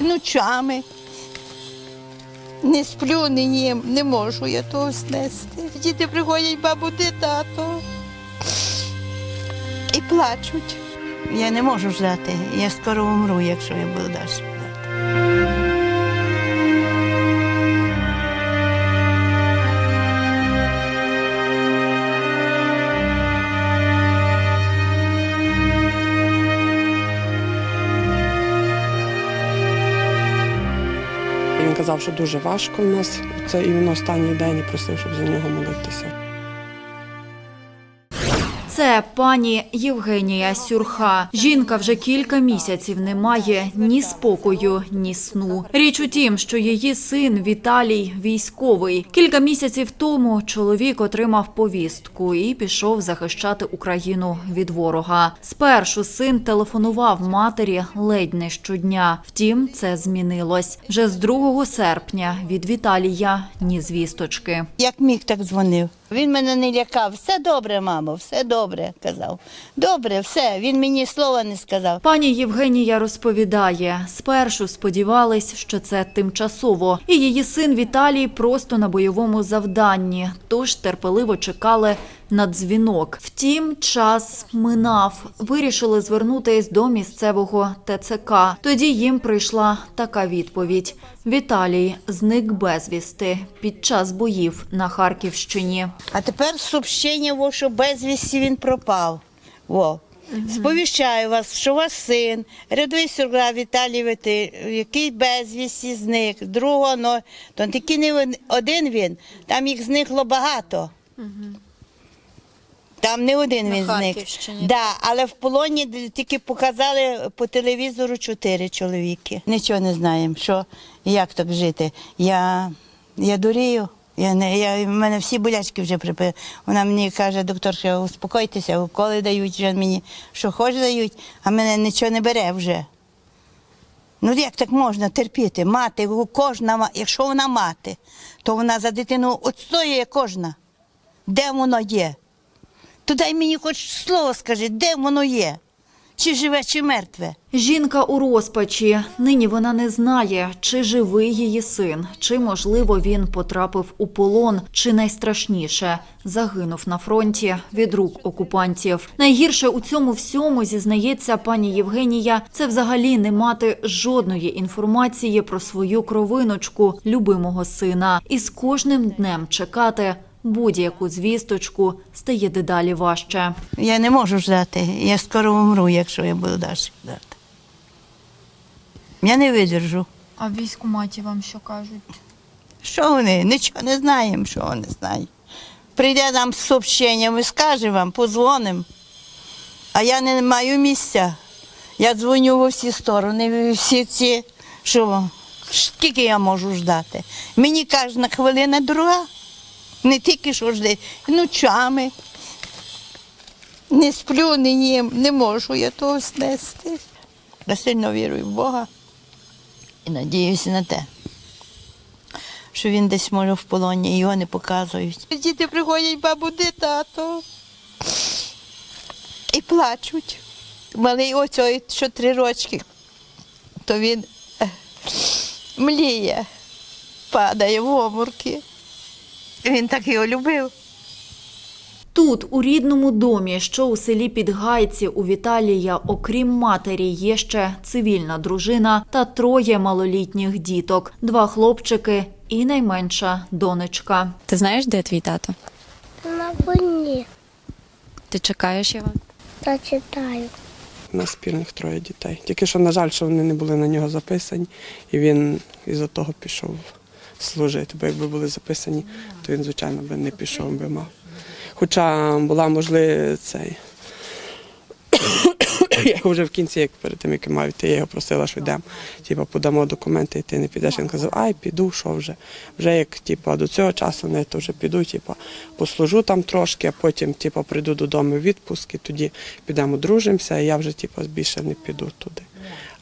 ночами. Не сплю, не їм, не можу я того снести. Діти приходять, бабу, де тато? І плачуть. Я не можу ждати. Я скоро умру, якщо я буду далі ждати. Він казав, що дуже важко в нас. Це іменно останній день і просив, щоб за нього молитися. Це пані Євгенія Сюрха. Жінка вже кілька місяців не має ні спокою, ні сну. Річ у тім, що її син Віталій військовий. Кілька місяців тому чоловік отримав повістку і пішов захищати Україну від ворога. Спершу син телефонував матері ледь не щодня. Втім, це змінилось. Вже з 2 серпня від Віталія ні звісточки. Як міг, так дзвонив. Він мене не лякав. Все добре, мамо, все добре, казав. Добре, все. Він мені слова не сказав. Пані Євгенія розповідає, спершу сподівались, що це тимчасово, і її син Віталій просто на бойовому завданні, тож терпеливо чекали на дзвінок. Втім, час минав. Вирішили звернутись до місцевого ТЦК. Тоді їм прийшла така відповідь: Віталій зник безвісти під час боїв на Харківщині. А тепер сообщення, во, що безвісті він пропав. Во. Сповіщаю вас, що ваш син, рядовий сюргра Віталій Вити, який безвісті зник, другого, но, то тільки не один він, там їх зникло багато. Там не один він зник. Да, але в полоні тільки показали по телевізору чотири чоловіки. Нічого не знаємо, що як так жити. Я, я дурію. Я не, я, в мене всі болячки вже припи. Вона мені каже, докторша, успокойтеся, уколи дають вже мені, що хоч дають, а мене нічого не бере вже. Ну як так можна терпіти? Мати, кожна, якщо вона мати, то вона за дитину відстоює кожна. Де воно є? То дай мені хоч слово скажи, де воно є? Чи живе, чи мертве? Жінка у розпачі. Нині вона не знає, чи живий її син, чи можливо він потрапив у полон, чи найстрашніше загинув на фронті від рук окупантів. Найгірше у цьому всьому зізнається пані Євгенія. Це взагалі не мати жодної інформації про свою кровиночку, любимого сина, і з кожним днем чекати. Будь-яку звісточку стає дедалі важче. Я не можу ждати. Я скоро умру, якщо я буду далі ждати. Я не видержу. А в військкоматі вам що кажуть? Що вони? Нічого не знаємо, що вони знають. Прийде нам з сообщенням і скаже вам, позвонимо. А я не маю місця. Я дзвоню во всі сторони, всі ці, що скільки я можу ждати. Мені кожна хвилина друга. Не тільки що ж жди, ночами. Не сплю, не їм, не можу я того снести. Я сильно вірую в Бога і надіюся на те що він десь може в полоні, його не показують. Діти приходять, бабу, де тато? І плачуть. Малий оцей, що три рочки, то він е, мліє, падає в омурки. Він так його любив. Тут, у рідному домі, що у селі Підгайці, у Віталія, окрім матері, є ще цивільна дружина та троє малолітніх діток: два хлопчики і найменша донечка. Ти знаєш, де твій тато? На війні Ти чекаєш його? та читаю. У нас спільних троє дітей. Тільки що, на жаль, що вони не були на нього записані, і він із-за того пішов служити. Бо якби були записані, то він, звичайно, би не пішов би мав. Хоча була можливість цей. Я вже в кінці, як перед тим, як я мав йти, я його просила, що йдемо. Типу, подамо документи, і ти не підеш. Він казав, ай, піду, що вже. Вже як типу, до цього часу не то вже піду, типу, послужу там трошки, а потім типу, прийду додому в відпуск, і тоді підемо дружимося, і я вже типу, більше не піду туди.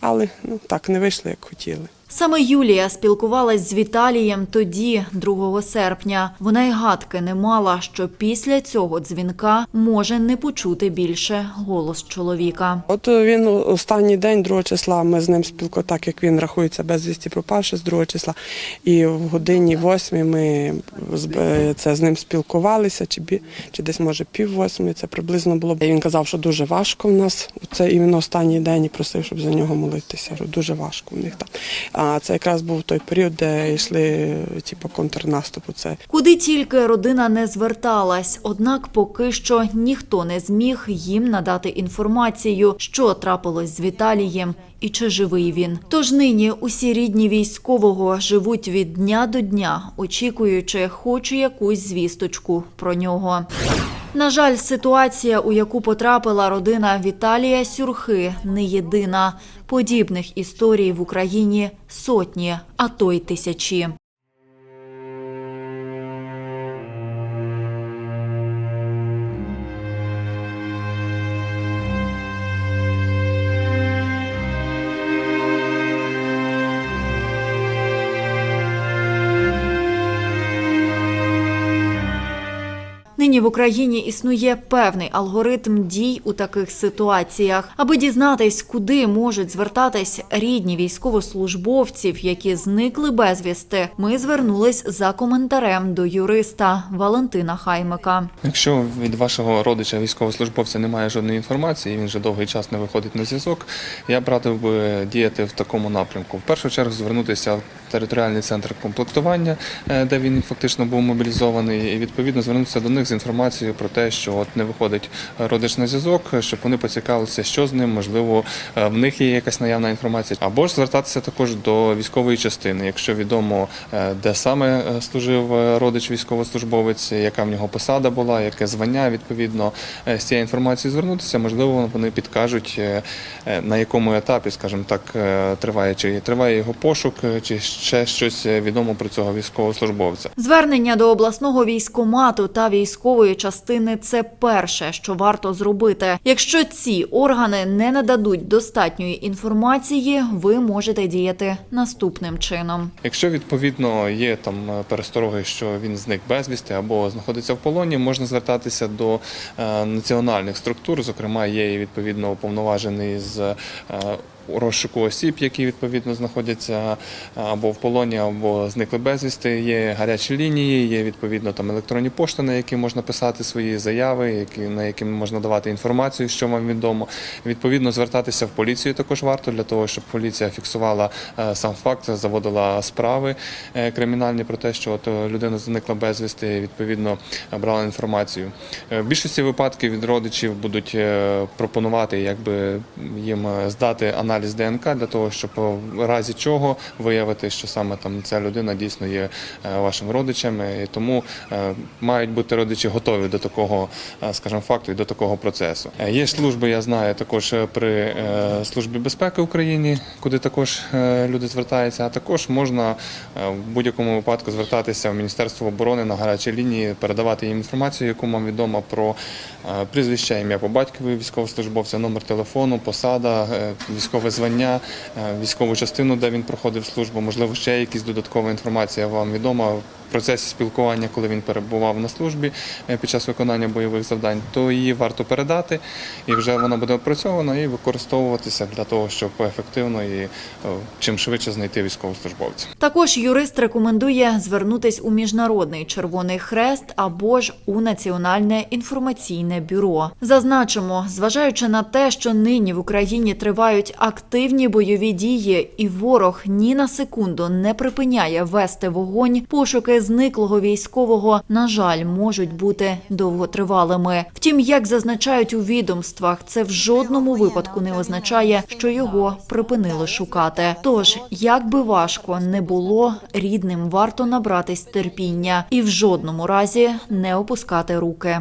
Але ну, так не вийшло, як хотіли. Саме Юлія спілкувалась з Віталієм тоді, 2 серпня. Вона й гадки не мала, що після цього дзвінка може не почути більше голос чоловіка. От він останній день, 2 числа, ми з ним спілкувалися, так як він рахується безвісті пропавши з 2 числа. І в годині 8 ми е, це з ним спілкувалися, чи, бі- чи десь може пів восьми, це приблизно було. І він казав, що дуже важко в нас. Це іменно останній день і просив, щоб за нього молитися. Дуже важко в них там. А це якраз був той період, де йшли типу, контрнаступу. Це Куди тільки родина не зверталась, однак поки що ніхто не зміг їм надати інформацію, що трапилось з Віталієм і чи живий він. Тож нині усі рідні військового живуть від дня до дня, очікуючи хоч якусь звісточку про нього. На жаль, ситуація, у яку потрапила родина Віталія Сюрхи, не єдина. Подібних історій в Україні сотні, а то й тисячі. Нині в Україні існує певний алгоритм дій у таких ситуаціях. Аби дізнатись, куди можуть звертатись рідні військовослужбовців, які зникли безвісти, ми звернулись за коментарем до юриста Валентина Хаймика. Якщо від вашого родича військовослужбовця немає жодної інформації, він вже довгий час не виходить на зв'язок, я б би діяти в такому напрямку. В першу чергу звернутися в територіальний центр комплектування, е, де він фактично був мобілізований, і відповідно звернутися до них з інформацією про те, що от не виходить родич на зв'язок, щоб вони поцікавилися, що з ним, можливо, е, в них є якась наявна інформація, або ж звертатися також до військової частини, якщо відомо, е, де саме е, служив родич військовослужбовець, яка в нього посада була, яке звання відповідно з цією інформацією звернутися. Можливо, вони підкажуть на якому етапі, скажімо так, триває чи триває його пошук, чи ще щось відомо про цього військовослужбовця. Звернення до обласного військомату та військової частини це перше, що варто зробити. Якщо ці органи не нададуть достатньої інформації, ви можете діяти наступним чином. Якщо відповідно є там е, перестороги, що він зник безвісти або знаходиться в полоні, можна звертатися до е, національних структур. Зокрема, є відповідно уповноважений з е, розшуку осіб, які відповідно знаходяться або в полоні, або зникли безвісти. Є гарячі лінії, є відповідно там електронні пошти, на які можна писати свої заяви, які на які можна давати інформацію, що вам відомо. Відповідно, звертатися в поліцію також варто для того, щоб поліція фіксувала е, сам факт, заводила справи е, кримінальні про те, що от е, людина зникла безвісти, відповідно брала інформацію. В більшості випадків від родичів будуть пропонувати, якби їм здати аналіз ДНК для того, щоб в разі чого виявити, що саме там ця людина дійсно є е, вашим родичем, і тому е, мають бути родичі готові до такого, е, скажімо, факту і до такого процесу. Є служби, я знаю, також при службі безпеки України, куди також люди звертаються, а також можна в будь-якому випадку звертатися в Міністерство оборони на гарячі лінії, передавати їм інформацію, яку вам відомо про прізвище, ім'я по батькові військовослужбовця, номер телефону, посада, е, військове звання, е, військову частину, де він проходив службу, можливо, ще якісь додаткова інформація вам відома. В процесі спілкування, коли він перебував на службі е, під час виконання бойових завдань, то її варто передати, і вже вона буде опрацьована і використовуватися для того, щоб ефективно і е, чим швидше знайти військовослужбовця. Також юрист рекомендує звернутись у міжнародний Червоний Хрест або ж у Національне інформаційне бюро. Зазначимо, зважаючи на те, що нині в Україні тривають активні бойові дії, і ворог ні на секунду не припиняє вести вогонь, пошуки зниклого військового, на жаль, можуть бути довготривалими. Втім, як зазначають у відомствах, це в жодному випадку не означає, що його припинили шукати. Тож, як би важко не було, рідним варто набратись терпіння і в жодному разі не опускати руки.